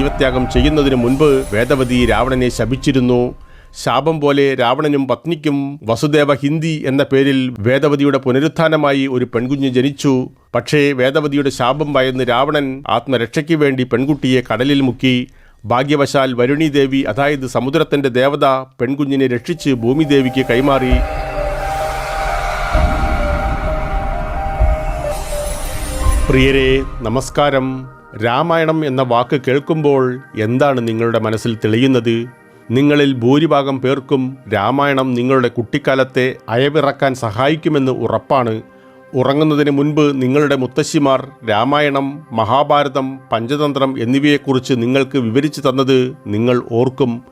ജീവത്യാഗം ചെയ്യുന്നതിന് മുൻപ് വേദവതി രാവണനെ ശപിച്ചിരുന്നു. ശാപം പോലെ രാവണനും പത്നിക്കും വസുദേവ ഹിന്ദി എന്ന പേരിൽ വേദവതിയുടെ പുനരുത്ഥാനമായി ഒരു പെൺകുഞ്ഞ് ജനിച്ചു. പക്ഷേ വേദവതിയുടെ ശാപം ഭയന്ന് രാവണൻ ആത്മരക്ഷയ്ക്ക് വേണ്ടി പെൺകുട്ടിയെ കടലിൽ മുക്കി. ഭാഗ്യവശാൽ വരുണി ദേവി അതായത് സമുദ്രത്തിന്റെ ദേവത പെൺകുഞ്ഞിനെ രക്ഷിച്ച് ഭൂമിദേവിക്ക് കൈമാറി. പ്രിയരെ നമസ്കാരം. രാമായണം എന്ന വാക്ക് കേൾക്കുമ്പോൾ എന്താണ് നിങ്ങളുടെ മനസ്സിൽ തെളിയുന്നത്? നിങ്ങളിൽ ഭൂരിഭാഗം പേർക്കും രാമായണം നിങ്ങളുടെ കുട്ടിക്കാലത്തെ അയവിറക്കാൻ സഹായിക്കുമെന്ന് ഉറപ്പാണ്. ഉറങ്ങുന്നതിന് മുൻപ് നിങ്ങളുടെ മുത്തശ്ശിമാർ രാമായണം മഹാഭാരതം പഞ്ചതന്ത്രം എന്നിവയെക്കുറിച്ച് നിങ്ങൾക്ക് വിവരിച്ചു തന്നത് നിങ്ങൾ ഓർക്കും.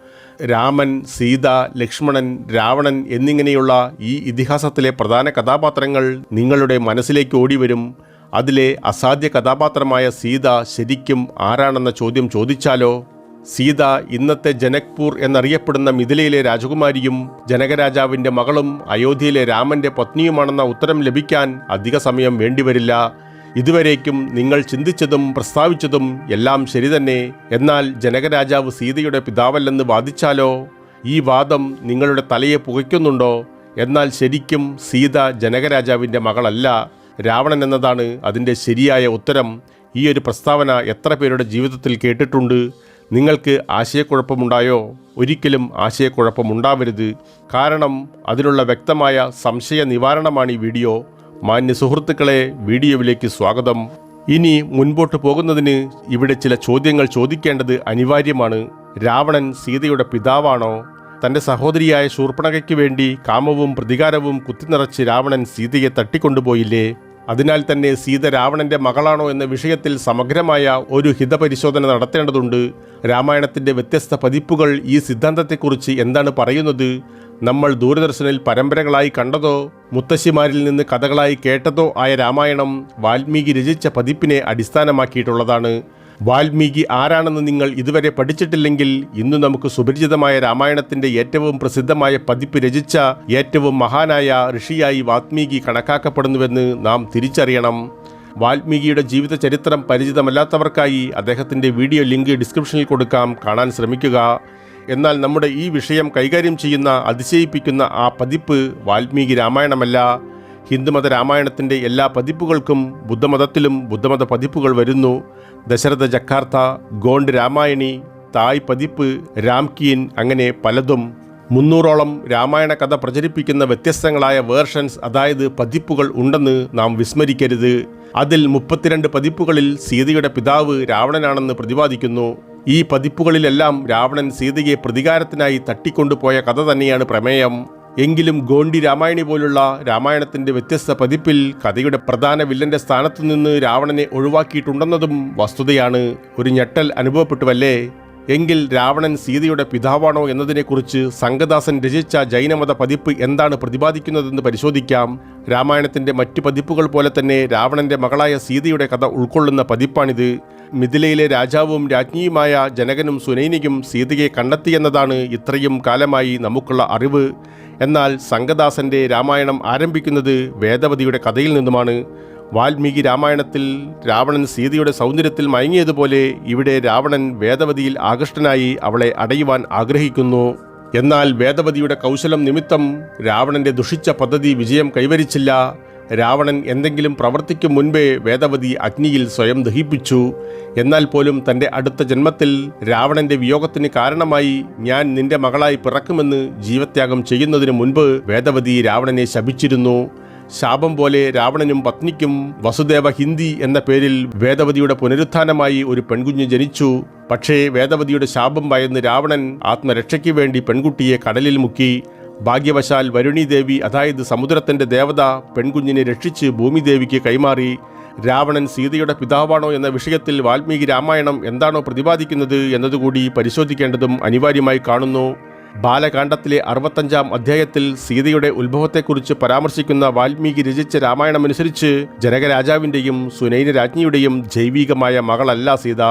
രാമൻ സീത ലക്ഷ്മണൻ രാവണൻ എന്നിങ്ങനെയുള്ള ഈ ഇതിഹാസത്തിലെ പ്രധാന കഥാപാത്രങ്ങൾ നിങ്ങളുടെ മനസ്സിലേക്ക് ഓടിവരും. അതിലെ അസാധ്യ കഥാപാത്രമായ സീത ശരിക്കും ആരാണെന്ന ചോദ്യം ചോദിച്ചാലോ? സീത ഇന്നത്തെ ജനക്പൂർ എന്നറിയപ്പെടുന്ന മിഥിലയിലെ രാജകുമാരിയും ജനകരാജാവിന്റെ മകളും അയോധ്യയിലെ രാമന്റെ പത്നിയുമാണെന്ന ഉത്തരം ലഭിക്കാൻ അധിക സമയം വേണ്ടിവരില്ല. ഇതുവരേക്കും നിങ്ങൾ ചിന്തിച്ചതും പ്രസ്താവിച്ചതും എല്ലാം ശരി തന്നെ എന്നാൽ ജനകരാജാവ് സീതയുടെ പിതാവല്ലെന്ന് വാദിച്ചാലോ? ഈ വാദം നിങ്ങളുടെ തലയെ പുകയ്ക്കുന്നുണ്ടോ? എന്നാൽ ശരിക്കും സീത ജനകരാജാവിന്റെ മകളല്ല. രാവണൻ എന്നതാണ് അതിന്റെ ശരിയായ ഉത്തരം. ഈ ഒരു പ്രസ്താവന എത്ര പേരുടെ ജീവിതത്തിൽ കേട്ടിട്ടുണ്ട്? നിങ്ങൾക്ക് ആശയക്കുഴപ്പമുണ്ടായോ? ഒരിക്കലും ആശയക്കുഴപ്പമുണ്ടാവരുത്. കാരണം അതിനുള്ള വ്യക്തമായ സംശയ നിവാരണമാണ് ഈ വീഡിയോ. മാന്യ സുഹൃത്തുക്കളെ വീഡിയോയിലേക്ക് സ്വാഗതം. ഇനി മുൻപോട്ട് പോകുന്നതിന് ഇവിടെ ചില ചോദ്യങ്ങൾ ചോദിക്കേണ്ടത് അനിവാര്യമാണ്. രാവണൻ സീതയുടെ പിതാവാണോ? തന്റെ സഹോദരിയായ ശൂർപ്പണകയ്ക്ക് വേണ്ടി കാമവും പ്രതികാരവും കുത്തിനിറച്ച് രാവണൻ സീതയെ തട്ടിക്കൊണ്ടുപോയില്ലേ? അതിനാൽ തന്നെ സീത രാവണന്റെ മകളാണോ എന്ന വിഷയത്തിൽ സമഗ്രമായ ഒരു ഹിതപരിശോധന നടത്തേണ്ടതുണ്ട്. രാമായണത്തിന്റെ വ്യത്യസ്ത പതിപ്പുകൾ ഈ സിദ്ധാന്തത്തെക്കുറിച്ച് എന്താണ് പറയുന്നത്? നമ്മൾ ദൂരദർശനിൽ പരമ്പരകളായി കണ്ടതോ? മുത്തശ്ശിമാരിൽ നിന്ന് കഥകളായി കേട്ടതോ ആയ രാമായണം വാൽമീകി രചിച്ച പതിപ്പിനെ അടിസ്ഥാനമാക്കിയിട്ടുള്ളതാണ്. വാൽമീകി ആരാണെന്ന് നിങ്ങൾ ഇതുവരെ പഠിച്ചിട്ടില്ലെങ്കിൽ ഇന്ന് നമുക്ക് സുപരിചിതമായ രാമായണത്തിന്റെ ഏറ്റവും പ്രസിദ്ധമായ പതിപ്പ് രചിച്ച ഏറ്റവും മഹാനായ ഋഷിയായി വാൽമീകി കണക്കാക്കപ്പെടുന്നുവെന്ന് നാം തിരിച്ചറിയണം. വാൽമീകിയുടെ ജീവിത ചരിത്രം പരിചിതമല്ലാത്തവർക്കായി അദ്ദേഹത്തിന്റെ വീഡിയോ ലിങ്ക് ഡിസ്ക്രിപ്ഷനിൽ കൊടുക്കാം. കാണാൻ ശ്രമിക്കുക. എന്നാൽ നമ്മുടെ ഈ വിഷയം കൈകാര്യം ചെയ്യുന്ന അതിശയിപ്പിക്കുന്ന ആ പതിപ്പ് വാൽമീകി രാമായണമല്ല. ഹിന്ദുമത രാമായണത്തിന്റെ എല്ലാ പതിപ്പുകൾക്കും ബുദ്ധമതത്തിലും ബുദ്ധമത പതിപ്പുകൾ വരുന്നു. ദശരഥ ജക്കാർത്ത ഗോണ്ട് രാമായണി തായ് പതിപ്പ് രാംകീൻ അങ്ങനെ പലതും മുന്നൂറോളം രാമായണ കഥ പ്രചരിപ്പിക്കുന്ന വ്യത്യസ്തങ്ങളായ വേർഷൻസ് അതായത് പതിപ്പുകൾ ഉണ്ടെന്ന് നാം വിസ്മരിക്കരുത്. അതിൽ മുപ്പത്തിരണ്ട് പതിപ്പുകളിൽ സീതയുടെ പിതാവ് രാവണനാണെന്ന് പ്രതിപാദിക്കുന്നു. ഈ പതിപ്പുകളിലെല്ലാം രാവണൻ സീതയെ പ്രതികാരത്തിനായി തട്ടിക്കൊണ്ടുപോയ കഥ തന്നെയാണ് പ്രമേയം. എങ്കിലും ഗോണ്ടി രാമായണി പോലുള്ള രാമായണത്തിന്റെ വ്യത്യസ്ത പതിപ്പിൽ കഥയുടെ പ്രധാന വില്ലന്റെ സ്ഥാനത്തു നിന്ന് രാവണനെ ഒഴിവാക്കിയിട്ടുണ്ടെന്നതും വസ്തുതയാണ്. ഒരു ഞെട്ടൽ അനുഭവപ്പെട്ടുവല്ലേ? എങ്കിൽ രാവണൻ സീതയുടെ പിതാവാണോ എന്നതിനെക്കുറിച്ച് സംഘദാസൻ രചിച്ച ജൈനമത പതിപ്പ് എന്താണ് പ്രതിപാദിക്കുന്നതെന്ന് പരിശോധിക്കാം. രാമായണത്തിന്റെ മറ്റു പതിപ്പുകൾ പോലെ തന്നെ രാവണന്റെ മകളായ സീതയുടെ കഥ ഉൾക്കൊള്ളുന്ന പതിപ്പാണിത്. മിഥിലയിലെ രാജാവും രാജ്ഞിയുമായ ജനകനും സുനൈനിക്കും സീതയെ കണ്ടെത്തിയെന്നതാണ് ഇത്രയും കാലമായി നമുക്കുള്ള അറിവ്. എന്നാൽ സംഘദാസന്റെ രാമായണം ആരംഭിക്കുന്നത് വേദവതിയുടെ കഥയിൽ നിന്നുമാണ്. വാൽമീകി രാമായണത്തിൽ രാവണൻ സീതയുടെ സൗന്ദര്യത്തിൽ മയങ്ങിയതുപോലെ ഇവിടെ രാവണൻ വേദവതിയിൽ ആകൃഷ്ടനായി അവളെ അടയുവാൻ ആഗ്രഹിക്കുന്നു. എന്നാൽ വേദവതിയുടെ കൗശലം നിമിത്തം രാവണന്റെ ദുഷിച്ച പദ്ധതി വിജയം കൈവരിച്ചില്ല. രാവണൻ എന്തെങ്കിലും പ്രവർത്തിക്കും മുൻപേ വേദവതി അഗ്നിയിൽ സ്വയം ദഹിപ്പിച്ചു. എന്നാൽ പോലും തന്റെ അടുത്ത ജന്മത്തിൽ രാവണന്റെ വിയോഗത്തിന് കാരണമായി ഞാൻ നിന്റെ മകളായി പിറക്കുമെന്ന് ജീവത്യാഗം ചെയ്യുന്നതിന് മുൻപ് വേദവതി രാവണനെ ശപിച്ചിരുന്നു. ശാപം പോലെ രാവണനും പത്നിക്കും വസുദേവ ഹിന്ദി എന്ന പേരിൽ വേദവതിയുടെ പുനരുത്ഥാനമായി ഒരു പെൺകുഞ്ഞ് ജനിച്ചു. പക്ഷേ വേദവതിയുടെ ശാപം ഭയന്ന് രാവണൻ ആത്മരക്ഷയ്ക്ക് വേണ്ടി പെൺകുട്ടിയെ കടലിൽ മുക്കി. ഭാഗ്യവശാൽ വരുണിദേവി അതായത് സമുദ്രത്തിന്റെ ദേവത പെൺകുഞ്ഞിനെ രക്ഷിച്ച് ഭൂമിദേവിക്ക് കൈമാറി. രാവണൻ സീതയുടെ പിതാവാണോ എന്ന വിഷയത്തിൽ വാൽമീകി രാമായണം എന്താണോ പ്രതിപാദിക്കുന്നത് എന്നതുകൂടി പരിശോധിക്കേണ്ടതും അനിവാര്യമായി കാണുന്നു. ബാലകാണ്ഡത്തിലെ അറുപത്തഞ്ചാം അധ്യായത്തിൽ സീതയുടെ ഉത്ഭവത്തെക്കുറിച്ച് പരാമർശിക്കുന്ന വാൽമീകി രചിച്ച രാമായണമനുസരിച്ച് ജനകരാജാവിന്റെയും സുനൈന രാജ്ഞിയുടെയും ജൈവികമായ മകളല്ല സീത.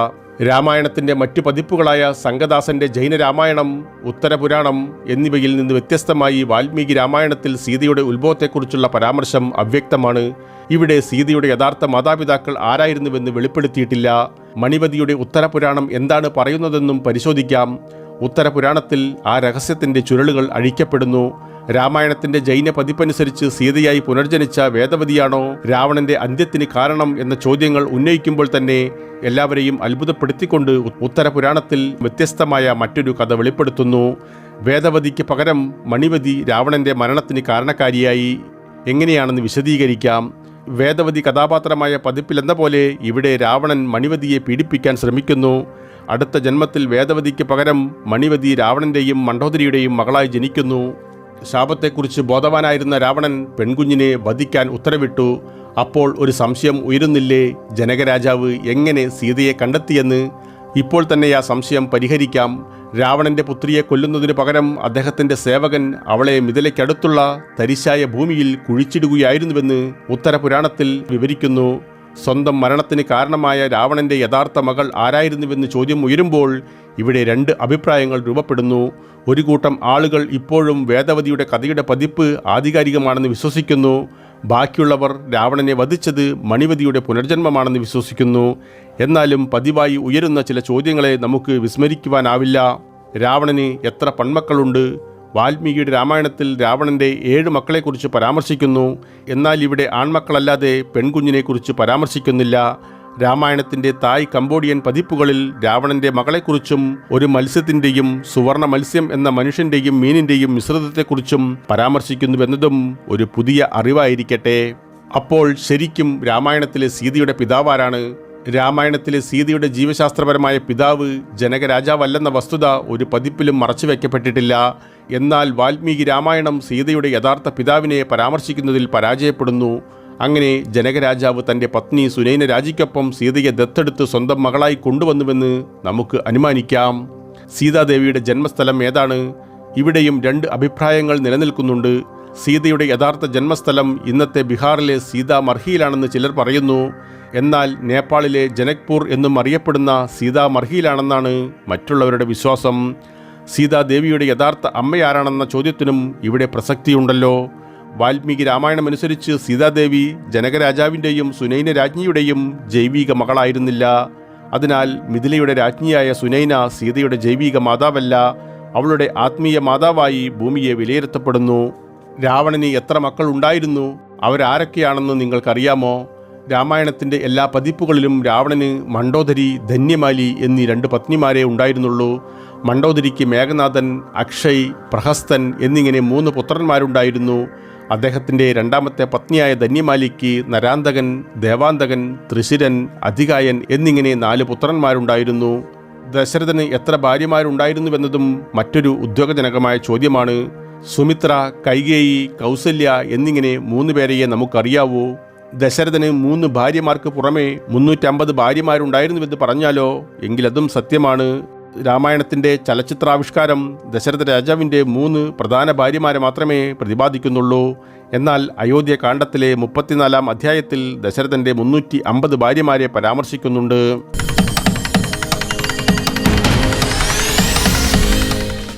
രാമായണത്തിന്റെ മറ്റു പതിപ്പുകളായ സംഘദാസന്റെ ജൈന രാമായണം ഉത്തരപുരാണം എന്നിവയിൽ നിന്ന് വ്യത്യസ്തമായി വാൽമീകി രാമായണത്തിൽ സീതയുടെ ഉത്ഭവത്തെക്കുറിച്ചുള്ള പരാമർശം അവ്യക്തമാണ്. ഇവിടെ സീതയുടെ യഥാർത്ഥ മാതാപിതാക്കൾ ആരായിരുന്നുവെന്ന് വെളിപ്പെടുത്തിയിട്ടില്ല. മണിപതിയുടെ ഉത്തരപുരാണം എന്താണ് പറയുന്നതെന്നും പരിശോധിക്കാം. ഉത്തരപുരാണത്തിൽ ആ രഹസ്യത്തിന്റെ ചുരുളുകൾ അഴിക്കപ്പെടുന്നു. രാമായണത്തിന്റെ ജൈന പതിപ്പനുസരിച്ച് സീതയായി പുനർജനിച്ച വേദവതിയാണോ രാവണന്റെ അന്ത്യത്തിന് കാരണം എന്ന ചോദ്യങ്ങൾ ഉന്നയിക്കുമ്പോൾ തന്നെ എല്ലാവരെയും അത്ഭുതപ്പെടുത്തിക്കൊണ്ട് ഉത്തരപുരാണത്തിൽ വ്യത്യസ്തമായ മറ്റൊരു കഥ വെളിപ്പെടുത്തുന്നു. വേദവതിക്ക് പകരം മണിവതി രാവണന്റെ മരണത്തിന് കാരണക്കാരിയായി. എങ്ങനെയാണെന്ന് വിശദീകരിക്കാം. വേദവതി കഥാപാത്രമായ പതിപ്പിലെന്ന പോലെ ഇവിടെ രാവണൻ മണിവതിയെ പീഡിപ്പിക്കാൻ ശ്രമിക്കുന്നു. അടുത്ത ജന്മത്തിൽ വേദവതിക്ക് പകരം മണിവതി രാവണന്റെയും മണ്ഡോദരിയുടെയും മകളായി ജനിക്കുന്നു. ശാപത്തെക്കുറിച്ച് ബോധവാനായിരുന്ന രാവണൻ പെൺകുഞ്ഞിനെ വധിക്കാൻ ഉത്തരവിട്ടു. അപ്പോൾ ഒരു സംശയം ഉയരുന്നില്ലേ? ജനകരാജാവ് എങ്ങനെ സീതയെ കണ്ടെത്തിയെന്ന്? ഇപ്പോൾ തന്നെ ആ സംശയം പരിഹരിക്കാം. രാവണന്റെ പുത്രിയെ കൊല്ലുന്നതിന് പകരം അദ്ദേഹത്തിന്റെ സേവകൻ അവളെ മിഥിലയ്ക്കടുത്തുള്ള തരിശായ ഭൂമിയിൽ കുഴിച്ചിടുകയായിരുന്നുവെന്ന് ഉത്തരപുരാണത്തിൽ വിവരിക്കുന്നു. സ്വന്തം മരണത്തിന് കാരണമായ രാവണന്റെ യഥാർത്ഥ മകൾ ആരായിരുന്നുവെന്ന് ചോദ്യം ഉയരുമ്പോൾ ഇവിടെ രണ്ട് അഭിപ്രായങ്ങൾ രൂപപ്പെടുന്നു. ഒരു കൂട്ടം ആളുകൾ ഇപ്പോഴും വേദവതിയുടെ കഥയുടെ പതിപ്പ് ആധികാരികമാണെന്ന് വിശ്വസിക്കുന്നു. ബാക്കിയുള്ളവർ രാവണനെ വധിച്ചത് മണിവതിയുടെ പുനർജന്മമാണെന്ന് വിശ്വസിക്കുന്നു. എന്നാലും പതിവായി ഉയരുന്ന ചില ചോദ്യങ്ങളെ നമുക്ക് വിസ്മരിക്കുവാനാവില്ല. രാവണന് എത്ര പൺമക്കളുണ്ട് വാൽമീകിയുടെ രാമായണത്തിൽ രാവണന്റെ ഏഴ് മക്കളെക്കുറിച്ച് പരാമർശിക്കുന്നു. എന്നാൽ ഇവിടെ ആൺമക്കളല്ലാതെ പെൺകുഞ്ഞിനെക്കുറിച്ച് പരാമർശിക്കുന്നില്ല. രാമായണത്തിന്റെ തായ് കംബോഡിയൻ പതിപ്പുകളിൽ രാവണന്റെ മകളെക്കുറിച്ചും ഒരു മത്സ്യത്തിന്റെയും സുവർണ മത്സ്യം എന്ന മനുഷ്യന്റെയും മീനിന്റെയും മിശ്രിതത്തെക്കുറിച്ചും പരാമർശിക്കുന്നുവെന്നതും ഒരു പുതിയ അറിവായിരിക്കട്ടെ. അപ്പോൾ ശരിക്കും രാമായണത്തിലെ സീതയുടെ പിതാവാരാണ്? രാമായണത്തിലെ സീതയുടെ ജീവശാസ്ത്രപരമായ പിതാവ് ജനകരാജാവല്ലെന്ന വസ്തുത ഒരു പതിപ്പിലും മറച്ചുവെക്കപ്പെട്ടിട്ടില്ല. എന്നാൽ വാൽമീകി രാമായണം സീതയുടെ യഥാർത്ഥ പിതാവിനെ പരാമർശിക്കുന്നതിൽ പരാജയപ്പെടുന്നു. അങ്ങനെ ജനകരാജാവ് തന്റെ പത്നി സുനൈന രാജിക്കൊപ്പം സീതയെ ദത്തെടുത്ത് സ്വന്തം മകളായി കൊണ്ടുവന്നുവെന്ന് നമുക്ക് അനുമാനിക്കാം. സീതാദേവിയുടെ ജന്മസ്ഥലം ഏതാണ്? ഇവിടെയും രണ്ട് അഭിപ്രായങ്ങൾ നിലനിൽക്കുന്നുണ്ട്. സീതയുടെ യഥാർത്ഥ ജന്മസ്ഥലം ഇന്നത്തെ ബീഹാറിലെ സീതാമർഹിയിലാണെന്ന് ചിലർ പറയുന്നു. എന്നാൽ നേപ്പാളിലെ ജനക്പൂർ എന്നും അറിയപ്പെടുന്ന സീതാമർഹിയിലാണെന്നാണ് മറ്റുള്ളവരുടെ വിശ്വാസം. സീതാദേവിയുടെ യഥാർത്ഥ അമ്മയാരാണെന്ന ചോദ്യത്തിനും ഇവിടെ പ്രസക്തിയുണ്ടല്ലോ. വാൽമീകി രാമായണമനുസരിച്ച് സീതാദേവി ജനകരാജാവിന്റെയും സുനൈന രാജ്ഞിയുടെയും ജൈവിക മകളായിരുന്നില്ല. അതിനാൽ മിഥിലയുടെ രാജ്ഞിയായ സുനൈന സീതയുടെ ജൈവിക മാതാവല്ല. അവളുടെ ആത്മീയ മാതാവായി ഭൂമിയെ വിലയിരുത്തപ്പെടുന്നു. രാവണന് എത്ര മക്കൾ ഉണ്ടായിരുന്നു അവരാരൊക്കെയാണെന്ന് നിങ്ങൾക്കറിയാമോ? രാമായണത്തിന്റെ എല്ലാ പതിപ്പുകളിലും രാവണന് മണ്ഡോദരി ധന്യമാലി എന്നീ രണ്ട് പത്നിമാരെ ഉണ്ടായിരുന്നുള്ളൂ. മണ്ഡോദരിക്ക് മേഘനാഥൻ അക്ഷയ് പ്രഹസ്തൻ എന്നിങ്ങനെ മൂന്ന് പുത്രന്മാരുണ്ടായിരുന്നു. അദ്ദേഹത്തിന്റെ രണ്ടാമത്തെ പത്നിയായ ധന്യമാലിക്ക് നരാന്തകൻ ദേവാന്തകൻ ത്രിശിരൻ അധികായൻ എന്നിങ്ങനെ നാല് പുത്രന്മാരുണ്ടായിരുന്നു. ദശരഥന് എത്ര ഭാര്യമാരുണ്ടായിരുന്നുവെന്നതും മറ്റൊരു ഉദ്യോഗജനകമായ ചോദ്യമാണ്. സുമിത്ര കൈകേയി കൗസല്യ എന്നിങ്ങനെ മൂന്ന് പേരെയെ നമുക്കറിയാവൂ. ദശരഥന് മൂന്ന് ഭാര്യമാർക്ക് പുറമെ മുന്നൂറ്റമ്പത് ഭാര്യമാരുണ്ടായിരുന്നുവെന്ന് പറഞ്ഞാലോ? എങ്കിലതും സത്യമാണ്. രാമായണത്തിന്റെ ചലച്ചിത്രാവിഷ്കാരം ദശരഥ രാജാവിന്റെ മൂന്ന് പ്രധാന ഭാര്യമാരെ മാത്രമേ പ്രതിപാദിക്കുന്നുള്ളൂ. എന്നാൽ അയോധ്യ കാണ്ഡത്തിലെ മുപ്പത്തിനാലാം അധ്യായത്തിൽ ദശരഥന്റെ മുന്നൂറ്റി അമ്പത് ഭാര്യമാരെ പരാമർശിക്കുന്നുണ്ട്.